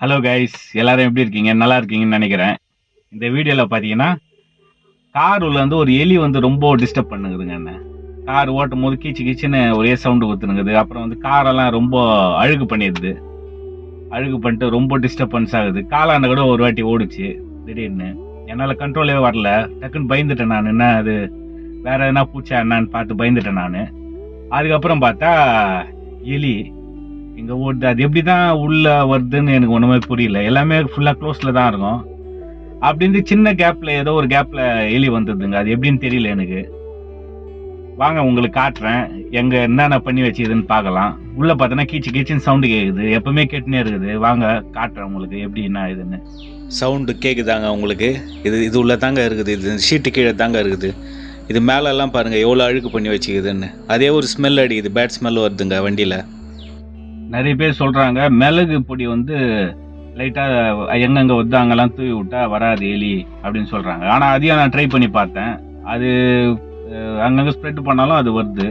Hello guys எல்லாரும் எப்படி இருக்கீங்க? நல்லா இருக்கீங்கன்னு நினைக்கிறேன். இந்த வீடியோவில் பார்த்தீங்கன்னா கார் உள்ள வந்து ஒரு எலி வந்து ரொம்ப டிஸ்டர்ப் பண்ணுங்குதுங்க என்ன கார் ஓட்டும் போது கீச்சு கீச்சுன்னு ஒரே சவுண்டு குத்துனுங்குது. அப்புறம் வந்து காரெல்லாம் ரொம்ப அழுகு பண்ணிடுது. அழுகு பண்ணிட்டு ரொம்ப டிஸ்டர்பன்ஸ் ஆகுது. காலாண்ட கூட ஒரு வாட்டி ஓடுச்சு. திடீர்னு. என்னால் கண்ட்ரோலே வரல. டக்குன்னு பயந்துட்டேன் நான். என்ன அது? வேற எதனா பூச்சா என்னன்னு பார்த்து பயந்துட்டேன் நான். அதுக்கப்புறம் பார்த்தா எலி இங்க ஓடுது. அது எப்படி தான் உள்ள வருதுன்னு எனக்கு ஒண்ணுமே புரியல. எல்லாமே ஃபுல்லா க்ளோஸ்ல தான் இருக்கும். அப்படின்னு சின்ன கேப்ல ஏதோ ஒரு கேப்ல எலி வந்ததுங்க. அது எப்படின்னு தெரியல எனக்கு. வாங்க உங்களுக்கு காட்டுறேன். எங்க என்னென்ன பண்ணி வச்சுதுன்னு பார்க்கலாம். உள்ள பார்த்தோன்னா கீச்சு கீச்சின்னு சவுண்டு கேக்குது. எப்பவுமே கேட்டுனே இருக்குது. வாங்க காட்டுறேன் உங்களுக்கு எப்படி என்ன இதுன்னு சவுண்டு கேட்குதாங்க உங்களுக்கு? இது இது உள்ள தாங்க இருக்குது. இது ஷீட்டு கீழே தாங்க இருக்குது. இது மேலெல்லாம் பாருங்கள் எவ்வளோ அழுக்கு பண்ணி வச்சுக்குதுன்னு. அதே ஒரு ஸ்மெல் அடிக்குது. பேட் ஸ்மெல் வருதுங்க வண்டியில். நிறைய பேர் சொல்கிறாங்க மிளகு பொடி வந்து லைட்டாக எங்கெங்கே வந்து அங்கெல்லாம் தூவி விட்டா வராது எலி அப்படின்னு சொல்கிறாங்க ஆனால் அதையும் நான் ட்ரை பண்ணி பார்த்தேன். அது அங்கங்கே ஸ்ப்ரெட் பண்ணாலும் அது வருது.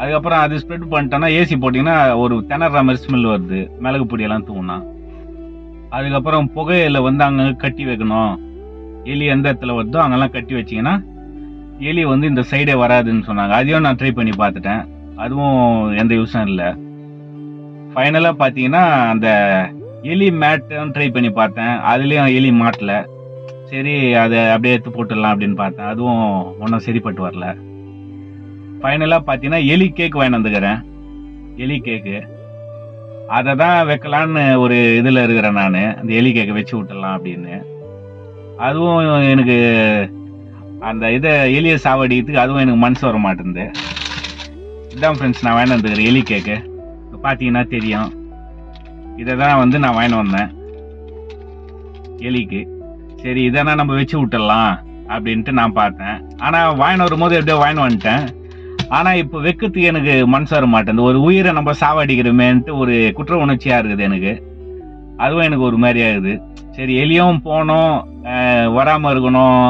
அதுக்கப்புறம் அது ஸ்ப்ரெட் பண்ணிட்டோன்னா ஏசி போட்டிங்கன்னா ஒரு திணற மாதிரி ஸ்மெல் வருது. மிளகு பொடியெல்லாம் தூங்கினா அதுக்கப்புறம் புகையில வந்து அங்கங்க கட்டி வைக்கணும். எலி எந்த இடத்துல வருதோ அங்கெல்லாம் கட்டி வச்சீங்கன்னா எலி வந்து இந்த சைடே வராதுன்னு சொன்னாங்க. அதையும் நான் ட்ரை பண்ணி பார்த்துட்டேன். அதுவும் எந்த யூஸும் இல்லை. ஃபைனலாக பார்த்தீங்கன்னா அந்த எலி மேட்டும் ட்ரை பண்ணி பார்த்தேன். அதுலேயும் எலி மாட்டல. சரி அதை அப்படியே எடுத்து போட்டுடலாம் அப்படின்னு பார்த்தேன். அதுவும் ஒன்றும் சரிப்பட்டு வரல. ஃபைனலாக பார்த்தீங்கன்னா எலி கேக் வாங்கி வந்துக்கிறேன். எலி கேக்கு அதை தான் வைக்கலான்னு ஒரு இதில் இருக்கிறேன் நான். அந்த எலி கேக்கை வச்சு விட்டுடலாம் அப்படின்னு. அதுவும் எனக்கு அந்த இதை எலியை சாவடிக்கிறதுக்கு அதுவும் எனக்கு மனசு வர மாட்டேங்குது இதான் ஃப்ரெண்ட்ஸ் நான் வாங்கி எலி கேக்கு பார்த்தீங்கன்னா தெரியும். இதை தான் வந்து நான் வாங்கிட்டு வந்தேன். எலிக்கு. சரி இதனா நம்ம வச்சு விட்டுடலாம் அப்படின்ட்டு நான் பார்த்தேன். ஆனால் வாங்கிட்டு வரும்போது எப்படியோ வாங்கினு வந்துட்டேன். ஆனால் இப்போ வெக்கத்துக்கு எனக்கு மனசு வர மாட்டேன் ஒரு உயிரை நம்ம சாவடிக்கிறோமேன்ட்டு ஒரு குற்ற உணர்ச்சியாக இருக்குது எனக்கு. அதுவும் எனக்கு ஒரு மாதிரி ஆகுது. சரி எலியும் போனோம் வராமல் இருக்கணும்.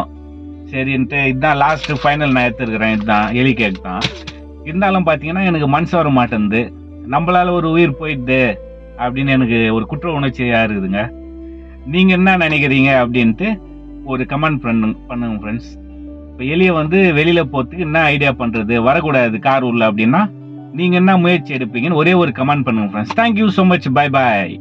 சரின்ட்டு இதுதான் லாஸ்ட்டு ஃபைனல் நான் எடுத்துருக்கிறேன். இதுதான் எலி கேக் தான். இருந்தாலும் பார்த்தீங்கன்னா எனக்கு மனசு வர மாட்டேங்குது. நம்மளால ஒரு உயிர் போயிடுது அப்படின்னு எனக்கு ஒரு குற்ற உணர்ச்சியாக இருக்குதுங்க. நீங்கள் என்ன நினைக்கிறீங்க அப்படின்ட்டு ஒரு கமெண்ட் பண்ணுங்க பண்ணுங்க ஃப்ரெண்ட்ஸ் இப்போ எலியை வந்து வெளியில் போகிறதுக்கு என்ன ஐடியா பண்ணுறது வரக்கூடாது கார் உள்ள அப்படின்னா நீங்கள் என்ன முயற்சி எடுப்பீங்கன்னு ஒரே ஒரு கமெண்ட் பண்ணுங்க friends thank you so much bye bye